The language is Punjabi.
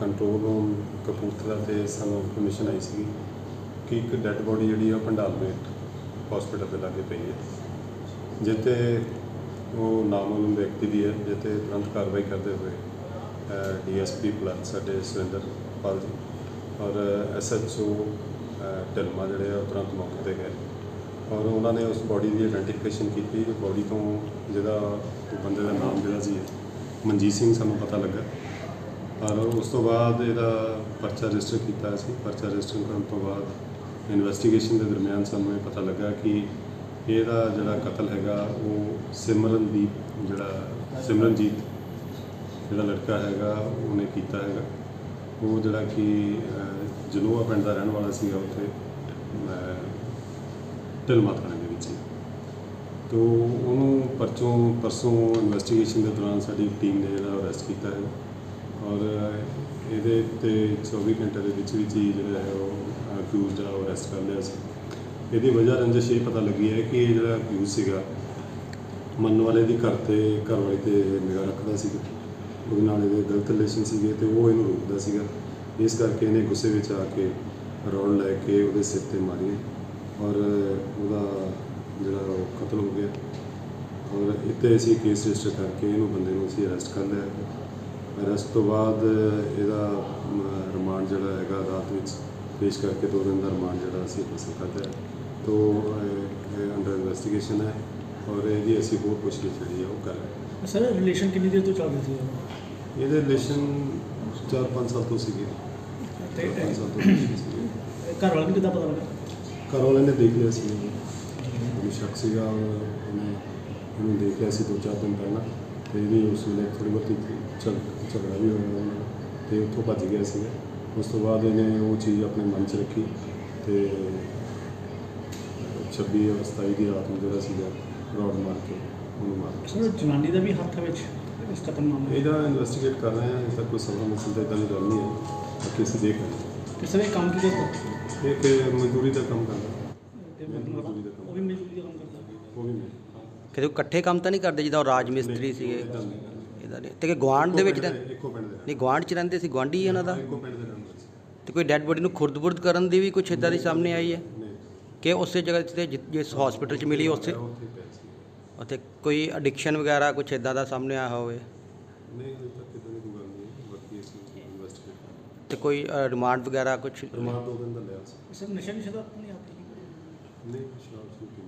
ਕੰਟਰੋਲ ਰੂਮ ਕਪੂਰਥਲਾ ਤੇ ਸਾਨੂੰ ਇਨਫੋਰਮੇਸ਼ਨ ਆਈ ਸੀ ਕਿ ਇੱਕ ਡੈੱਡ ਬੋਡੀ ਜਿਹੜੀ ਆ ਉਹ ਪੰਡਾਲਮੇਟ ਹਸਪੀਟਲ ਦੇ ਲਾਗੇ ਪਈ ਹੈ। ਜਿੱਤੇ ਉਹ ਨਾਮਲੂਮ ਵਿਅਕਤੀ ਦੀ ਹੈ ਜਿੱਤੇ ਤੁਰੰਤ ਕਾਰਵਾਈ ਕਰਦੇ ਹੋਏ ਡੀਐਸਪੀ ਪਲੱਸ ਸਾਡੇ ਸੁਰਿੰਦਰ ਪਾਲ ਜੀ ਔਰ ਐਸਐਚਓ ਢਿਲਮਾ ਜਿਹੜੇ ਆ ਉਹ ਤੁਰੰਤ ਮੌਕੇ ਤੇ ਗਏ। ਔਰ ਉਹਨਾਂ ਨੇ ਉਸ ਬੋਡੀ ਦੀ ਆਇਡੈਂਟੀਫਿਕੇਸ਼ਨ ਕੀਤੀ ਬੋਡੀ ਤੋਂ ਜਿਹਦਾ ਬੰਦੇ ਦਾ ਨਾਮ ਜਿਹੜਾ ਸੀ, ਮਨਜੀਤ ਸਿੰਘ ਸਾਨੂੰ ਪਤਾ ਲੱਗਾ। ਔਰ ਉਸ ਤੋਂ ਬਾਅਦ ਇਹਦਾ ਪਰਚਾ ਰਜਿਸਟਰ ਕੀਤਾ ਸੀ। ਪਰਚਾ ਰਜਿਸਟਰ ਕਰਨ ਤੋਂ ਬਾਅਦ ਇਨਵੈਸਟੀਗੇਸ਼ਨ ਦੇ ਦਰਮਿਆਨ ਸਾਨੂੰ ਇਹ ਪਤਾ ਲੱਗਾ ਕਿ ਇਹਦਾ ਜਿਹੜਾ ਕਤਲ ਹੈਗਾ ਉਹ ਸਿਮਰਨਦੀਪ ਜਿਹੜਾ ਸਿਮਰਨਜੀਤ ਜਿਹੜਾ ਲੜਕਾ ਹੈਗਾ ਉਹਨੇ ਕੀਤਾ ਹੈਗਾ। ਉਹ ਜਿਹੜਾ ਕਿ ਅਹ, ਜਲੋਆ ਪਿੰਡ ਦਾ ਰਹਿਣ ਵਾਲਾ ਸੀਗਾ ਉੱਥੇ ਅਹ, ਢਿਲਮਾ ਥਾਣੇ ਦੇ ਵਿੱਚ। ਹੀ। ਉਹਨੂੰ ਪਰਚੋਂ ਪਰਸੋਂ ਇਨਵੈਸਟੀਗੇਸ਼ਨ ਦੇ ਦੌਰਾਨ ਸਾਡੀ ਟੀਮ ਨੇ ਜਿਹੜਾ ਅਰੈਸਟ ਕੀਤਾ ਹੈ। ਇਹਦੇ ਤੇ 24 ਘੰਟੇ ਦੇ ਵਿੱਚ ਵਿੱਚ ਹੀ ਜਿਹੜਾ ਹੈ ਉਹ ਅਕਿਊਜ਼ ਜਿਹੜਾ ਉਹ ਅਰੈਸਟ ਕਰ ਲਿਆ ਸੀ। ਇਹਦੀ ਵਜ੍ਹਾ ਰੰਜਿਸ਼ ਇਹ ਪਤਾ ਲੱਗੀ ਹੈ ਕਿ ਇਹ ਜਿਹੜਾ ਅਕਿਊਜ਼ ਸੀਗਾ, ਮੰਨ ਵਾਲੇ ਦੀ ਘਰ ਤੇ, ਘਰ ਵਾਲੇ ਤੇ ਨਿਗਾਹ ਰੱਖਦਾ ਸੀਗਾ। ਉਹਦੇ ਨਾਲ ਇਹਦੇ ਗਲਤ ਰਿਲੇਸ਼ਨ ਸੀਗੇ ਤੇ ਉਹ ਇਹਨੂੰ ਰੋਕਦਾ ਸੀਗਾ। ਇਸ ਕਰਕੇ ਇਹਨੇ ਗੁੱਸੇ ਵਿੱਚ ਆ ਕੇ ਰੌਡ ਲੈ ਕੇ ਉਹਦੇ ਸਿਰ ਤੇ ਮਾਰੀ ਔਰ ਉਹਦਾ ਜਿਹੜਾ ਉਹ ਕਤਲ ਹੋ ਗਿਆ। ਔਰ ਇੱਥੇ ਅਸੀਂ ਕੇਸ ਰਜਿਸਟਰ ਕਰਕੇ ਇਹਨੂੰ ਬੰਦੇ ਨੂੰ ਅਸੀਂ ਅਰੈਸਟ ਕਰ ਲਿਆ। ਅਰੈਸਟ ਤੋਂ ਬਾਅਦ ਇਹਦਾ ਰਿਮਾਂਡ ਜਿਹੜਾ ਹੈਗਾ ਅਦਾਲਤ ਵਿੱਚ ਪੇਸ਼ ਕਰਕੇ ਦੋ ਦਿਨ ਦਾ ਰਿਮਾਂਡ ਜਿਹੜਾ ਅਸੀਂ ਹਾਸਲ ਕਰਦਾ ਹੈ ਤੋ ਅੰਡਰ ਇਨਵੈਸਟੀਗੇਸ਼ਨ ਹੈ ਔਰ ਇਹਦੀ ਅਸੀਂ ਹੋਰ ਪੁੱਛਗਿੱਛ ਜਿਹੜੀ ਹੈ ਉਹ ਕਰ ਰਹੇ ਹਾਂ। ਸਰ ਰਿਲੇਸ਼ਨ ਕਿੰਨੀ ਦੇਰ ਤੋਂ ਚੱਲ ਰਹੀ ਸੀ? ਇਹਦੇ ਰਿਲੇਸ਼ਨ 4-5 ਸਾਲ ਤੋਂ ਸੀਗੇ। ਤੇ 4-5 ਸਾਲ ਤੋਂ relation ਸੀਗੇ। ਘਰ ਵਾਲਾ ਨੂੰ ਕਿੱਦਾਂ ਪਤਾ ਲੱਗਾ? ਘਰ ਵਾਲਿਆਂ ਨੇ ਦੇਖ ਲਿਆ ਸੀ। ਉਹਨੂੰ ਸ਼ੱਕ ਸੀਗਾ ਉਹਨੇ ਉਹਨੂੰ ਦੇਖ ਲਿਆ ਸੀ ਦੋ ਚਾਰ ਦਿਨ ਪਹਿਲਾਂ। ਤੇ ਇਹਦੀ ਉਸ ਵੇਲੇ ਥੋੜੀ ਬਹੁਤੀ ਝਗ ਝਗੜਾ ਵੀ ਹੋਇਆ ਨਾਲ ਤੇ ਉੱਥੋਂ ਭੱਜ ਗਿਆ ਸੀ ਉਸ ਤੋਂ ਬਾਅਦ ਇਹਨੇ ਉਹ ਚੀਜ਼ ਆਪਣੇ ਮਨ 'ਚ ਰੱਖੀ ਤੇ 26 ਔਰ 27 ਦੀ ਰਾਤ ਨੂੰ ਜਿਹੜਾ ਸੀਗਾ ਰੌਡ ਮਾਰ ਕੇ ਉਹਨੂੰ ਮਾਰ ਦਿੱਤਾ। ਸਰ ਜਨਾਨੀ ਦਾ ਵੀ ਹੱਥ ਵਿੱਚ ਇਸ ਕਤਲ ਮਾਮਲੇ? ਇਹਦਾ ਇਨਵੈਸਟੀਗੇਟ ਕਰ ਰਹੇ ਹਾਂ ਇਸ ਦਾ ਕੋਈ ਸਬਰ ਮਸਲ ਤਾਂ ਇਦਾਂ ਦੀ ਗੱਲ ਨਹੀਂ ਹੈ ਬਾਕੀ ਅਸੀਂ ਦੇਖ ਰਹੇ ਹਾਂ। ਤੇ ਸਰ ਇਹ ਕੰਮ ਕੀ ਕਰਦਾ ਇਹ ਕਿ ਮਜ਼ਦੂਰੀ ਦਾ ਕੰਮ ਕਰਦਾ। ਤੇ ਮਜ਼ਦੂਰੀ ਦਾ ਕੰਮ। ਉਹ ਵੀ ਮਜ਼ਦੂਰੀ ਦਾ ਕੰਮ। ਕਰਦਾ ਉਹ ਵੀ ਮੈਂ। ਕਿਤੇ ਉਹ ਇਕੱਠੇ ਕੰਮ ਤਾਂ ਨਹੀਂ ਕਰਦੇ ਜਿੱਦਾਂ ਉਹ ਰਾਜ ਮਿਸਤਰੀ ਸੀਗੇ। ਇਹਦਾ ਨਹੀਂ ਤੇ ਕਿ ਗਵਾਂਢ ਦੇ ਵਿੱਚ ਇੱਕੋ ਤਾਂ ਪਿੰਡ ਇੱਕੋ ਪਿੰਡ ਦੇ। ਨਹੀਂ ਗਵਾਂਢ ਚ ਰਹਿੰਦੇ ਸੀ ਗਵਾਂਢੀ ਇਹਨਾਂ ਦਾ। ਇੱਕੋ ਪਿੰਡ ਦੇ ਰਹਿਣ ਵਾਲੇ ਸੀ। ਤੇ ਕੋਈ ਡੈੱਡ ਬੋਡੀ ਨੂੰ ਖੁਰਦ-ਬੁਰਦ ਕਰਨ ਦੀ ਵੀ ਕੁਛ ਇਦਾਂ ਦੀ ਸਾਹਮਣੇ ਆਈ ਹੈ? ਨਹੀਂ। ਕਿ ਉਸੇ ਜਗ੍ਹਾ ਤੇ ਜਿਸ ਹਸਪੀਟਲ 'ਚ ਮਿਲੀ ਉੱਥੇ? ਉੱਥੇ ਪਿਆ ਸੀ। ਉੱਥੇ ਕੋਈ ਐਡਿਕਸ਼ਨ ਵਗੈਰਾ ਕੁਛ ਇਦਾਂ ਦਾ ਸਾਹਮਣੇ ਆਇਆ ਹੋਵੇ? ਨਹੀਂ ਅਜੇ ਤੱਕ ਕਿਤੇ ਨਹੀਂ ਕੋਈ ਗੱਲ ਨਹੀਂ ਹੈ। ਬਾਕੀ ਅਸੀਂ ਇਨਵੈਸਟੀਗੇਟ ਕਰ ਰਹੇ ਤੇ ਕੋਈ ਰਿਮਾਂਡ ਵਗੈਰਾ ਕੁਛ ਰਿਮਾਂਡ ਦੋ ਦਿਨ ਦਾ ਲਿਆ ਸੀ। ਸਰ ਨਸ਼ਾ ਨਹੀਂ ਛਦਾ ਨਹੀਂ ਆਤੀ ਨਹੀਂ ਸ਼ਰਾਬ ਸ਼ੁਰੂ ਕੀਤੀ